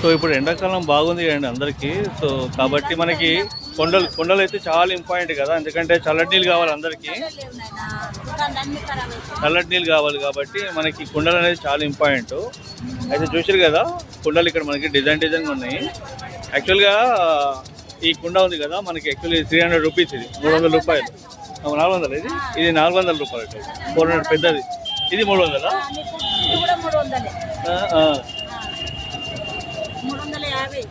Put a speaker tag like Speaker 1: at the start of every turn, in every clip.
Speaker 1: So ఇప్పుడు ఎండాకాలం బాగుంది కదండి అందరికీ. సో కాబట్టి మనకి కొండలు కొండలు అయితే చాలా ఇంపార్టెంట్ కదా. ఎందుకంటే చల్లటి నీళ్ళు కావాలి అందరికీ. చల్లటి నీళ్ళు కావాలి కాబట్టి మనకి కుండలు అనేది చాలా ఇంపార్టెంట్. అయితే చూసారు కదా కుండలు ఇక్కడ మనకి డిజైన్ డిజైన్గా ఉన్నాయి. యాక్చువల్గా ఈ కుండ ఉంది కదా మనకి యాక్చువల్లీ త్రీ హండ్రెడ్ రూపీస్ ఇది మూడు వందల రూపాయలు. నాలుగు వందలు ఇది? ఇది నాలుగు వందల రూపాయలు. ఫోర్ హండ్రెడ్ పెద్దది. ఇది మూడు వందలా?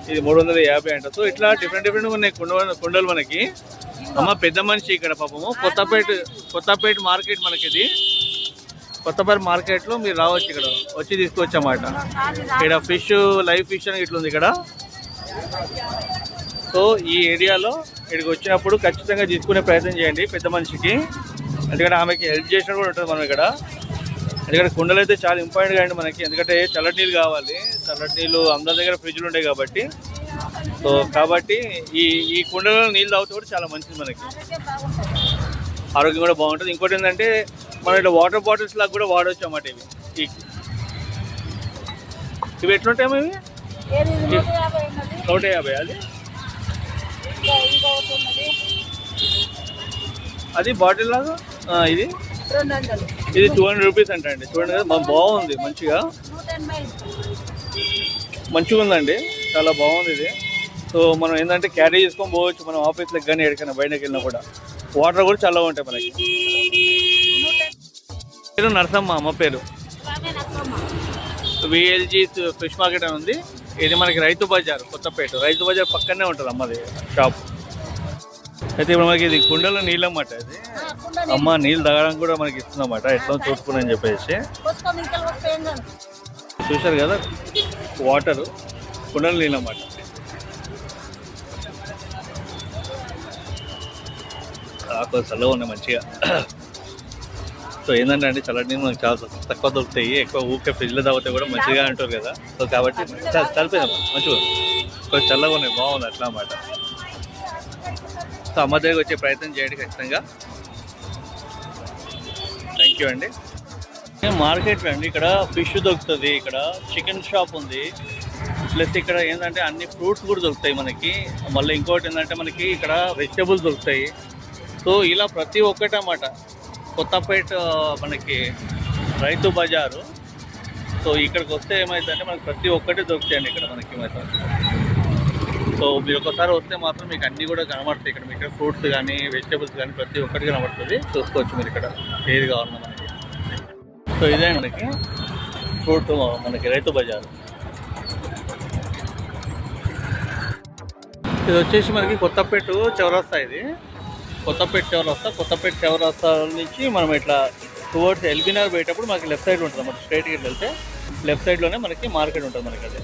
Speaker 2: ఇది మూడు వందల యాభై
Speaker 1: అంట. సో ఇట్లా డిఫరెంట్ డిఫరెంట్ ఉన్నాయి కుండ కుండలు మనకి. అమ్మ పెద్ద మనిషి ఇక్కడ పాపము. కొత్తపేట కొత్తపేట మార్కెట్ మనకి ఇది కొత్తపేట మార్కెట్లో మీరు రావచ్చు ఇక్కడ. వచ్చి తీసుకోవచ్చు అన్నమాట ఇక్కడ ఫిష్ లైవ్ ఫిష్ అని ఇట్లుంది ఇక్కడ. సో ఈ ఏరియాలో ఇక్కడికి వచ్చినప్పుడు ఖచ్చితంగా తీసుకునే ప్రయత్నం చేయండి పెద్ద మనిషికి. ఎందుకంటే ఆమెకి హెల్ప్ చేసినట్టు కూడా ఉంటుంది మనం ఇక్కడ. ఎందుకంటే కుండలు అయితే చాలా ఇంపార్టెంట్ అండి మనకి. ఎందుకంటే చల్లటి నీళ్ళు కావాలి. చల్లటి నీళ్ళు అందరి దగ్గర ఫ్రిడ్జ్లు ఉంటాయి కాబట్టి. సో కాబట్టి ఈ ఈ కుండలో నీళ్ళు తాగితే కూడా చాలా మంచిది మనకి. ఆరోగ్యం కూడా బాగుంటుంది. ఇంకోటి ఏంటంటే మనం ఇట్లా వాటర్ బాటిల్స్ లాగా కూడా వాడవచ్చు అన్నమాట ఇవి. ఇవి ఎట్లుంటాయి ఇవి?
Speaker 2: నూట యాభై
Speaker 1: అది? అది బాటిల్ లాగా? ఇది? ఇది టూ హండ్రెడ్ రూపీస్ అంట అండి. చూడండి కదా మా బాగుంది మంచిగా. మంచిగా ఉందండి చాలా బాగుంది ఇది. సో మనం ఏంటంటే క్యారీ చేసుకొని పోవచ్చు మనం ఆఫీస్లకు కానీ ఎక్కడికైనా బయటకు వెళ్ళినా కూడా. వాటర్ కూడా చాలా ఉంటాయి మనకి. పేరు నరసమ్మ అమ్మ పేరు. విఎల్జీ ఫిష్ మార్కెట్ అని ఉంది. ఇది మనకి రైతు బజార్ కొత్తపేట. రైతు బజార్ పక్కనే ఉంటుంది అమ్మది షాప్ అయితే ఇప్పుడు మనకి ఇది కుండలో నీళ్ళు అన్నమాట ఇది. అమ్మ నీళ్ళు తాగడానికి కూడా మనకి ఇస్తుందన్నమాట ఎట్లా చూసుకుని చెప్పేసి.
Speaker 2: ఏం కాదు
Speaker 1: చూశారు కదా? వాటరు. కుండలు నీళ్ళు అన్నమాట. ఆకు చల్లగా ఉన్నాయి మంచిగా. సో ఏంటంటే అండి చల్లటి నీళ్ళు మనకి చాలా తక్కువ దొరుకుతాయి. ఎక్కువ ఊకే ఫ్రిడ్జ్లో తాగితే కూడా మంచిగా అంటారు కదా. సో కాబట్టి చల్లిపోయిందమ్మా మంచిగా కొంచెం చల్లగా ఉన్నాయి బాగుంది అట్లా అన్నమాట. సో అమ్మ దగ్గరికి వచ్చే ప్రయత్నం చేయండి ఖచ్చితంగా. థ్యాంక్ యూ అండి మార్కెట్లో అండి? ఇక్కడ ఫిష్ దొరుకుతుంది ఇక్కడ చికెన్ షాప్ ఉంది. ప్లస్ ఇక్కడ ఏంటంటే అన్ని ఫ్రూట్స్ కూడా దొరుకుతాయి మనకి. మళ్ళీ ఇంకోటి ఏంటంటే మనకి ఇక్కడ వెజిటేబుల్స్ దొరుకుతాయి. సో ఇలా ప్రతి ఒక్కటి అన్నమాట కొత్తపేట మనకి రైతు బజారు. సో ఇక్కడికి వస్తే ఏమవుతుందంటే మనకి ప్రతి ఒక్కటి దొరుకుతాయండి ఇక్కడ మనకి ఏమవుతుంది సో మీరు ఒకసారి వస్తే మాత్రం మీకు అన్నీ కూడా కనబడతాయి. ఇక్కడ మీకు ఫ్రూట్స్ కానీ వెజిటేబుల్స్ కానీ ప్రతి ఒక్కటి కనబడుతుంది. చూసుకోవచ్చు మీరు ఇక్కడ ఏది కావాలన్నా మనకి. సో ఇదే మనకి ఫ్రూట్ మనకి రైతు బజార్. ఇది వచ్చేసి మనకి కొత్తపేట చౌరస్తా ఇది. కొత్తపేట చౌరస్తా. కొత్తపేట చౌరస్తా నుంచి మనం ఇట్లా టువర్డ్స్ ఎల్బీనగర్ పోయేటప్పుడు మనకి లెఫ్ట్ సైడ్ ఉంటుంది మనకి స్ట్రైట్కి వెళ్తే లెఫ్ట్ సైడ్లోనే మనకి మార్కెట్ ఉంటుంది మనకి అది.